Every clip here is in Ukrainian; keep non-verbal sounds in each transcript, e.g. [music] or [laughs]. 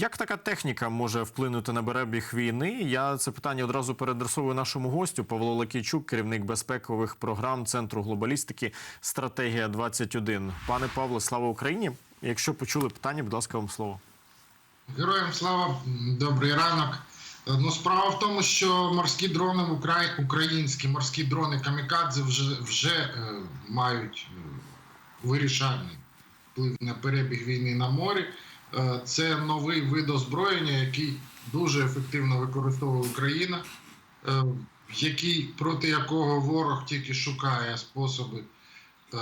Як така техніка може вплинути на перебіг війни? Я це питання одразу переадресовую нашому гостю Павло Лакійчук, керівник безпекових програм Центру глобалістики Стратегія 21 Пане Павло, слава Україні! Якщо почули питання, будь ласка, вам слово. Героям слава, добрий ранок. Ну, справа в тому, що морські дрони в Украї... українські морські дрони камікадзе вже, вже е, мають е, вирішальний вплив на перебіг війни на морі. Е, це новий вид озброєння, який дуже ефективно використовує Україна, е, який, проти якого ворог тільки шукає способи е,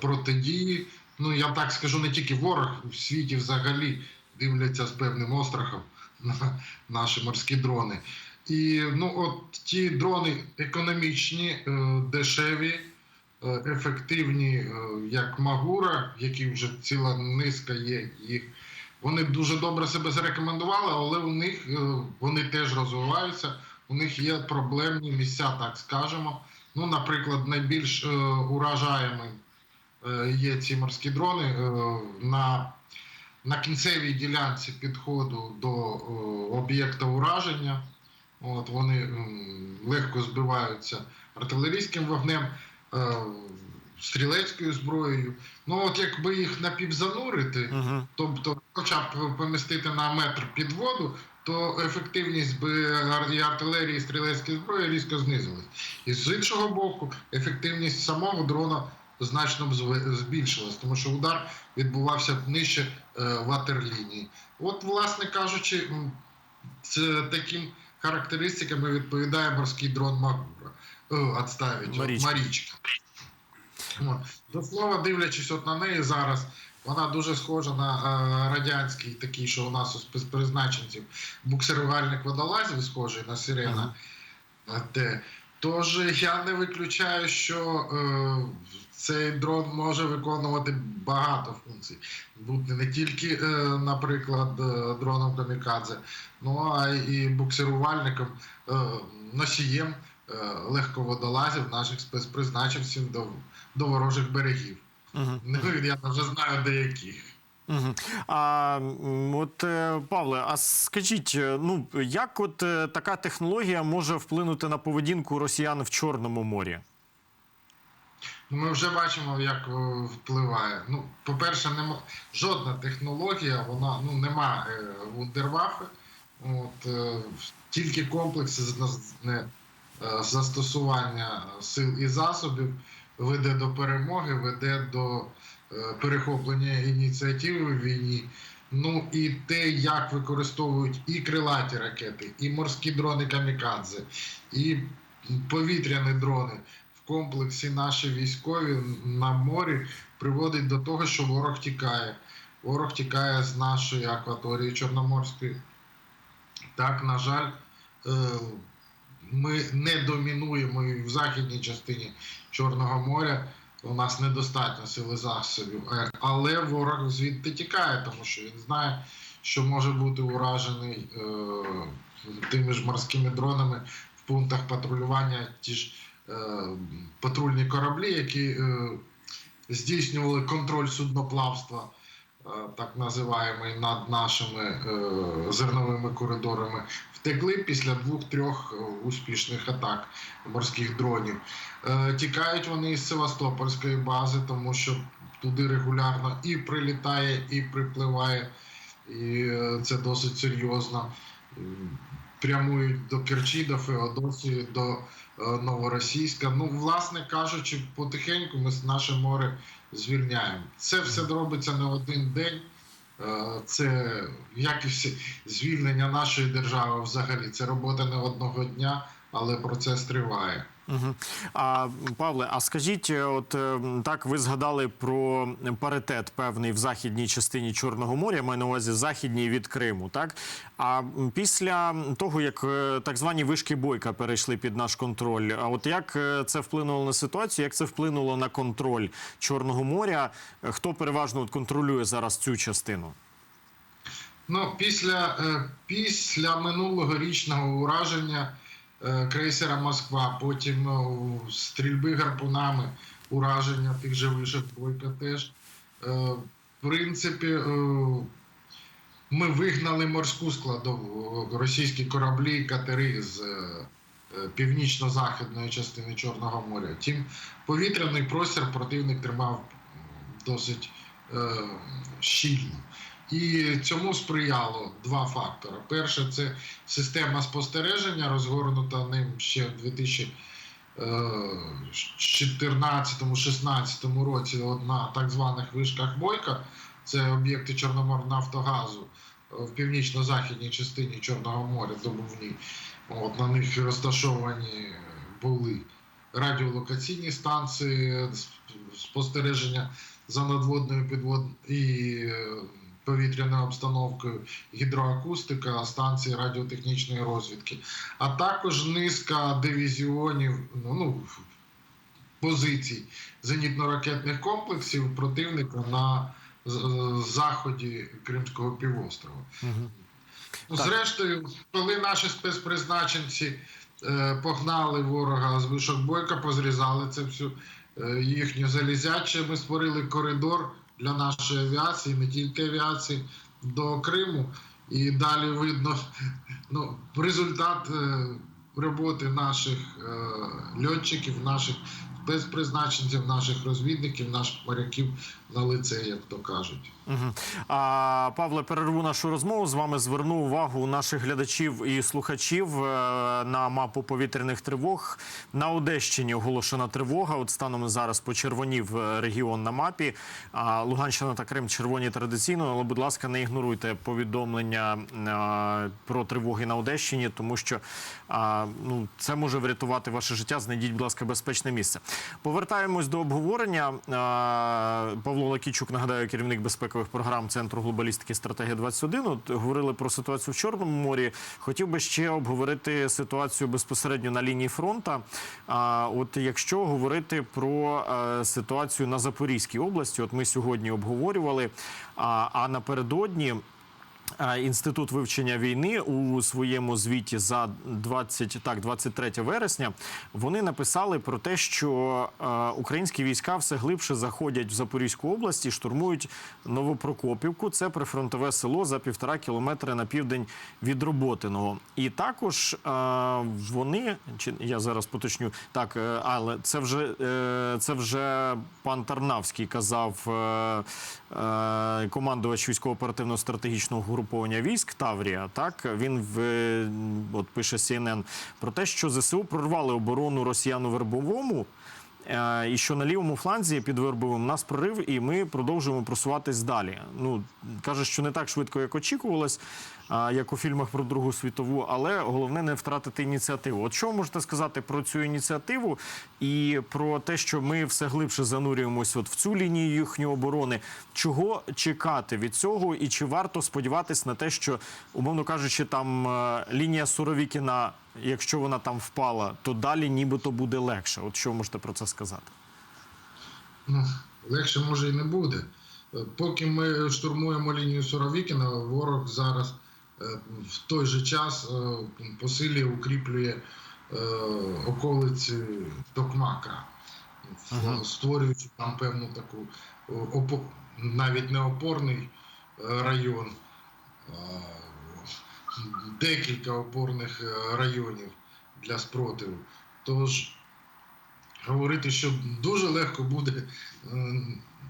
протидії. Ну, я так скажу, не тільки ворог у світі взагалі дивляться з певним острахом [laughs] на наші морські дрони. І ну, от ті дрони економічні, дешеві, ефективні, як Магура, які вже ціла низка є їх. Вони дуже добре себе зарекомендували, але у них е, вони теж розвиваються. У них є проблемні місця, так скажемо. Ну, наприклад, найбільш е, уражаємим е, є ці морські дрони е, на, на кінцевій ділянці підходу до е, об'єкта ураження. От, вони м, легко збиваються артилерійським вогнем, е, стрілецькою зброєю. Ну, от якби їх напівзанурити, Угу. тобто, хоча б помістити на метр під воду, то ефективність би і артилерії і стрілецької зброї різко знизилась. І з іншого боку, ефективність самого дрона значно б збільшилась, тому що удар відбувався б нижче е, ватерлінії. От, власне кажучи, це таким характеристиками відповідає морський дрон Магура. Отставить, Марічка. Марічка. До слова, дивлячись от на неї зараз, вона дуже схожа на е, радянський, такий, що у нас у спецпризначенців, буксирувальник водолазів, схожий на сирена. Те. Тож я не виключаю, що е, цей дрон може виконувати багато функцій. Бути не тільки, е, наприклад, е, дроном камікадзе, ну а і буксирувальником, е, носієм е, легководолазів, наших спецпризначенців до, до ворожих берегів. Угу. Ну, я вже знаю деяких. Угу. А от е, Павле, а скажіть, е, ну як от е, така технологія може вплинути на поведінку росіян в Чорному морі? Ми вже бачимо, як впливає. Ну, по-перше, нема жодна технологія, вона ну нема вундервафи. От тільки комплекс з- з- не, е, застосування сил і засобів веде до перемоги, веде до е, перехоплення ініціативи в війні. Ну і те, як використовують і крилаті ракети, і морські дрони камікадзе, і повітряні дрони в комплексі наші військові на морі приводить до того, що ворог тікає. Ворог тікає з нашої акваторії Чорноморської. Так, на жаль, е, ми не домінуємо і в західній частині Чорного моря. У нас недостатньо сили засобів, Е, але ворог звідти тікає, тому що він знає, що може бути уражений е, тими ж морськими дронами в пунктах патрулювання ті ж е, патрульні кораблі, які е, здійснювали контроль судноплавства, так називаємий, над нашими е, зерновими коридорами, втекли після двох-трьох е, успішних атак морських дронів. Е, Тікають вони із Севастопольської бази, тому що туди регулярно і прилітає, і припливає, і е, це досить серйозно. Прямують до Керчі, до Феодосії, до е, Новоросійська. Ну, власне кажучи, потихеньку ми наше море звільняємо. Це все робиться не один день. Е, Це як і всі звільнення нашої держави взагалі. Це робота не одного дня, але процес триває. Угу. А Павле, а скажіть, е, от е, так ви згадали про паритет певний в західній частині Чорного моря, маю на увазі західній від Криму, так? А після того, як е, так звані вишки бойка перейшли під наш контроль, а от як це вплинуло на ситуацію, як це вплинуло на контроль Чорного моря? Хто переважно от контролює зараз цю частину? Ну, після, після минулого річного ураження крейсера Москва, потім е, стрільби гарпунами, ураження тих же вишок Бойка теж. Е, в принципі, е, ми вигнали морську складову російські кораблі і катери з е, е, північно-західної частини Чорного моря. Тим повітряний простір противник тримав досить е, щільно. І цьому сприяло два фактори. Перше, це система спостереження, розгорнута ним ще в 2014-16 році на так званих вишках Бойка. Це об'єкти Чорноморнафтогазу е, в північно-західній частині Чорного моря, добувні. От, на них розташовані були радіолокаційні станції спостереження за надводною підводною і е, повітряною обстановкою, гідроакустика, станції радіотехнічної розвідки, а також низка дивізіонів, ну, ну позицій зенітно-ракетних комплексів противника на заході Кримського півострова. Мгм. Ну, Зрештою, коли наші спецпризначенці е, погнали ворога з вишок бойка, позрізали це всю е, їхню залізяче, ми створили коридор для нашої авіації, не тільки авіації, до Криму. І далі видно ну, результат е, роботи наших е, льотчиків, наших спецпризначенців, наших розвідників, наших моряків на лице, як то кажуть. Мгм. А, Павле, перерву нашу розмову з вами. Зверну увагу наших глядачів і слухачів е, на мапу повітряних тривог. На Одещині оголошена тривога. От станом зараз почервонів е, регіон на мапі. А Луганщина та Крим червоні традиційно. Але, будь ласка, не ігноруйте повідомлення е, про тривоги на Одещині, тому що а, ну, це може врятувати ваше життя. Знайдіть, будь ласка, безпечне місце. Повертаємось до обговорення. А, Павло Лакічук, нагадаю, керівник безпекових програм Центру глобалістики стратегія 21 От говорили про ситуацію в Чорному морі. Хотів би ще обговорити ситуацію безпосередньо на лінії фронта. А, от якщо говорити про е, ситуацію на Запорізькій області, от ми сьогодні обговорювали. А, а напередодні. Інститут вивчення війни у своєму звіті за 20, так, 23 вересня вони написали про те, що українські війська все глибше заходять в Запорізьку область і штурмують Новопрокопівку. Це прифронтове село за півтора кілометри на південь від Роботиного. І також вони, чи я зараз поточню, так, е, але це вже е, це вже пан Тарнавський казав е, командувач військово-оперативного стратегічного угруповання військ Таврія. Так він в е, от пише CNN про те, що ЗСУ прорвали оборону росіян у Вербовому. е, І що на лівому фланзі під Вербовим нас прорив, і ми продовжуємо просуватись далі. Ну каже, що не так швидко, як очікувалось, як у фільмах про Другу світову, але головне не втратити ініціативу. От що можете сказати про цю ініціативу і про те, що ми все глибше занурюємось от в цю лінію їхньої оборони. Чого чекати від цього, і чи варто сподіватись на те, що, умовно кажучи, там е, лінія Суровікіна, якщо вона там впала, то далі нібито буде легше. От що можете про це сказати? Легше може і не буде. Е, Поки ми штурмуємо лінію Суровікіна, ворог зараз в той же час е, посилює, укріплює е, околиці Токмака, Ага. створюючи там певну таку е, опо- навіть не опорний е, район, декілька опорних е, районів для спротиву. Тож говорити, що дуже легко буде, е,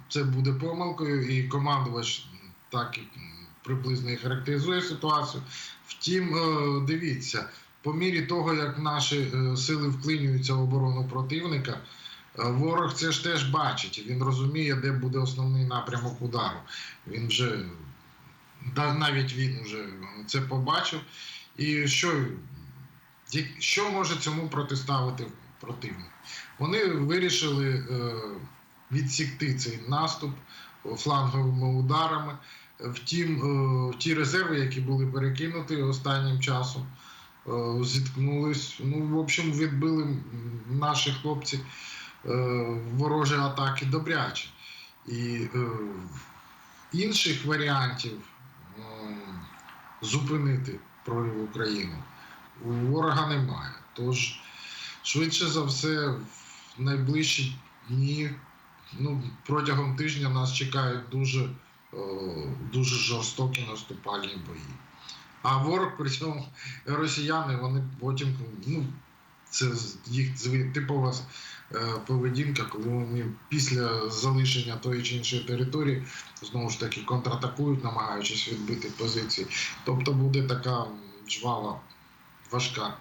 це буде помилкою, і командувач так і приблизно і характеризує ситуацію. Втім, е, дивіться, по мірі того, як наші е, сили вклинюються в оборону противника, е, ворог це ж теж бачить. Він розуміє, де буде основний напрямок удару. Він вже навіть він вже це побачив. І що, що може цьому протиставити противник? Вони вирішили відсікти цей наступ фланговими ударами. Втім, е, ті резерви, які були перекинуті останнім часом, е, зіткнулись. Ну, в общем, відбили наші хлопці е, ворожі атаки добряче. І інших варіантів зупинити прорив України у ворога немає. Тож, швидше за все, в найближчі дні, ну, протягом тижня нас чекають дуже дуже жорстокі наступальні бої. А ворог при цьому росіяни, вони потім, ну, це їх типова е, поведінка, коли вони після залишення тої чи іншої території знову ж таки контратакують, намагаючись відбити позиції. Тобто буде така жвава, важка